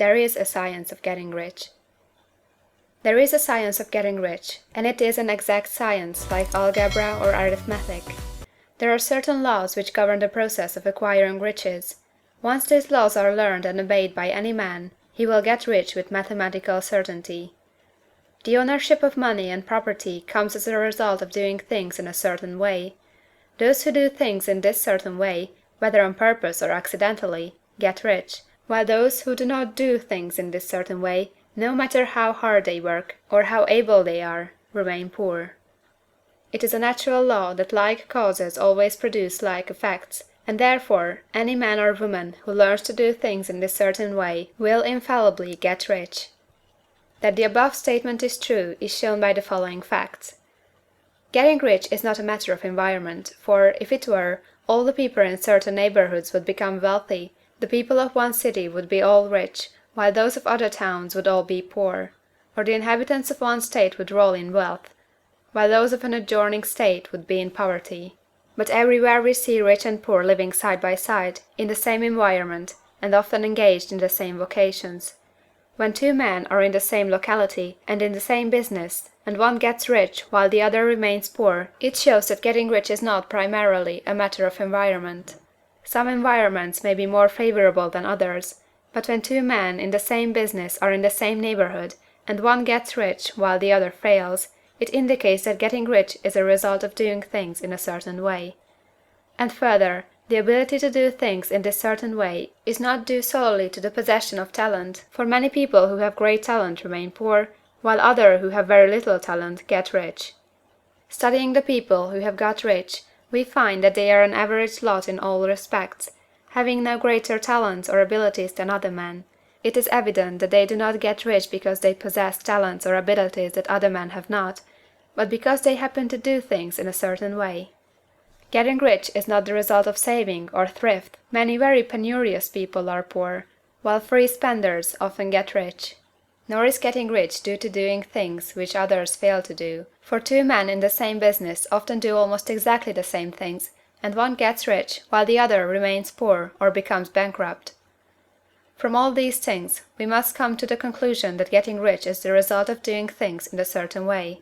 There is a Science of Getting Rich There is a science of getting rich, and it is an exact science like algebra or arithmetic. There are certain laws which govern the process of acquiring riches. Once these laws are learned and obeyed by any man, he will get rich with mathematical certainty. The ownership of money and property comes as a result of doing things in a certain way. Those who do things in this certain way, whether on purpose or accidentally, get rich, while those who do not do things in this certain way, no matter how hard they work, or how able they are, remain poor. It is a natural law that like causes always produce like effects, and therefore any man or woman who learns to do things in this certain way will infallibly get rich. That the above statement is true is shown by the following facts. Getting rich is not a matter of environment, for, if it were, all the people in certain neighborhoods would become wealthy, the people of one city would be all rich, while those of other towns would all be poor; or the inhabitants of one state would roll in wealth, while those of an adjoining state would be in poverty. But everywhere we see rich and poor living side by side, in the same environment, and often engaged in the same vocations. When two men are in the same locality, and in the same business, and one gets rich while the other remains poor, it shows that getting rich is not, primarily, a matter of environment. Some environments may be more favorable than others, but when two men in the same business are in the same neighborhood, and one gets rich while the other fails, it indicates that getting rich is a result of doing things in a certain way. And further, the ability to do things in this certain way is not due solely to the possession of talent, for many people who have great talent remain poor, while others who have very little talent get rich. Studying the people who have got rich, we find that they are an average lot in all respects, having no greater talents or abilities than other men. It is evident that they do not get rich because they possess talents or abilities that other men have not, but because they happen to do things in a certain way. Getting rich is not the result of saving or thrift; many very penurious people are poor, while free spenders often get rich. Nor is getting rich due to doing things which others fail to do, for two men in the same business often do almost exactly the same things, and one gets rich while the other remains poor or becomes bankrupt. From all these things we must come to the conclusion that getting rich is the result of doing things in a certain way.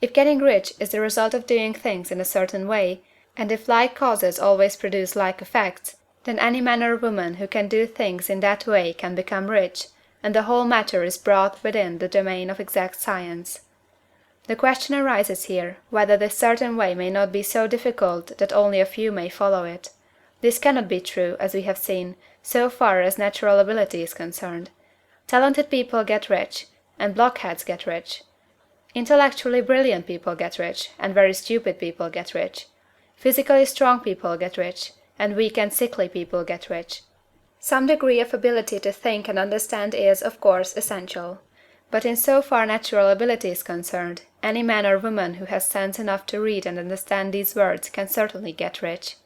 If getting rich is the result of doing things in a certain way, and if like causes always produce like effects, then any man or woman who can do things in that way can become rich, and the whole matter is brought within the domain of exact science. The question arises here, whether this certain way may not be so difficult that only a few may follow it. This cannot be true, as we have seen, so far as natural ability is concerned. Talented people get rich, and blockheads get rich. Intellectually brilliant people get rich, and very stupid people get rich. Physically strong people get rich, and weak and sickly people get rich. Some degree of ability to think and understand is, of course, essential. But in so far natural ability is concerned, any man or woman who has sense enough to read and understand these words can certainly get rich.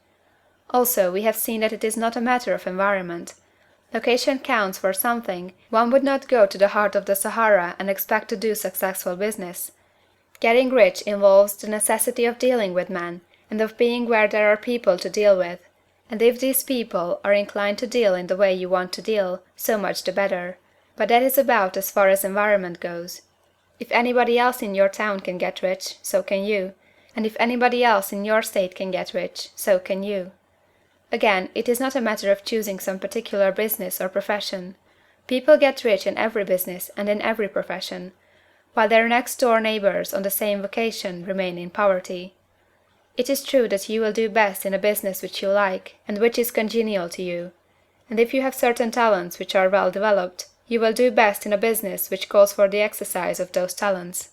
Also, we have seen that it is not a matter of environment. Location counts for something; one would not go to the heart of the Sahara and expect to do successful business. Getting rich involves the necessity of dealing with men, and of being where there are people to deal with; and if these people are inclined to deal in the way you want to deal, so much the better. But that is about as far as environment goes. If anybody else in your town can get rich, so can you; and if anybody else in your state can get rich, so can you. Again, it is not a matter of choosing some particular business or profession. People get rich in every business and in every profession, while their next door neighbors on the same vocation remain in poverty. It is true that you will do best in a business which you like, and which is congenial to you; and if you have certain talents which are well developed, you will do best in a business which calls for the exercise of those talents.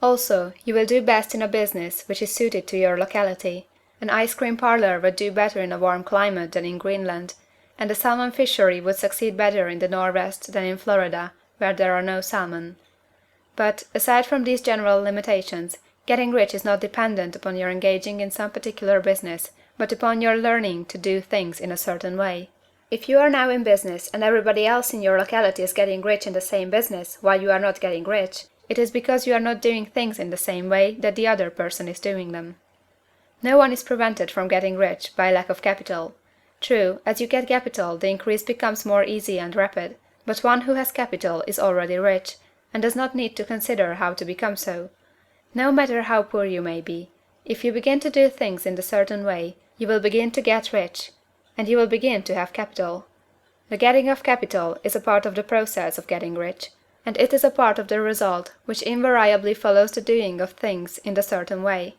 Also, you will do best in a business which is suited to your locality. An ice cream parlor would do better in a warm climate than in Greenland, and a salmon fishery would succeed better in the Northwest than in Florida, where there are no salmon. But, aside from these general limitations, getting rich is not dependent upon your engaging in some particular business, but upon your learning to do things in a certain way. If you are now in business and everybody else in your locality is getting rich in the same business while you are not getting rich, it is because you are not doing things in the same way that the other person is doing them. No one is prevented from getting rich by lack of capital. True, as you get capital the increase becomes more easy and rapid, but one who has capital is already rich, and does not need to consider how to become so. No matter how poor you may be, if you begin to do things in a certain way, you will begin to get rich, and you will begin to have capital. The getting of capital is a part of the process of getting rich, and it is a part of the result which invariably follows the doing of things in a certain way.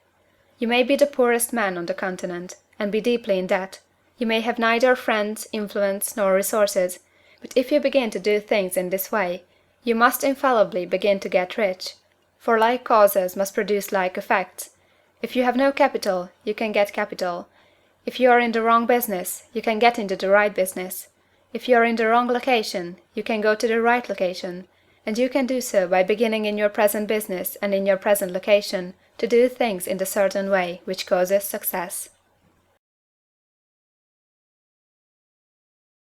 You may be the poorest man on the continent, and be deeply in debt; you may have neither friends, influence, nor resources, but if you begin to do things in this way, you must infallibly begin to get rich, for like causes must produce like effects. If you have no capital, you can get capital; if you are in the wrong business, you can get into the right business; if you are in the wrong location, you can go to the right location, and you can do so by beginning in your present business and in your present location to do things in the certain way which causes success.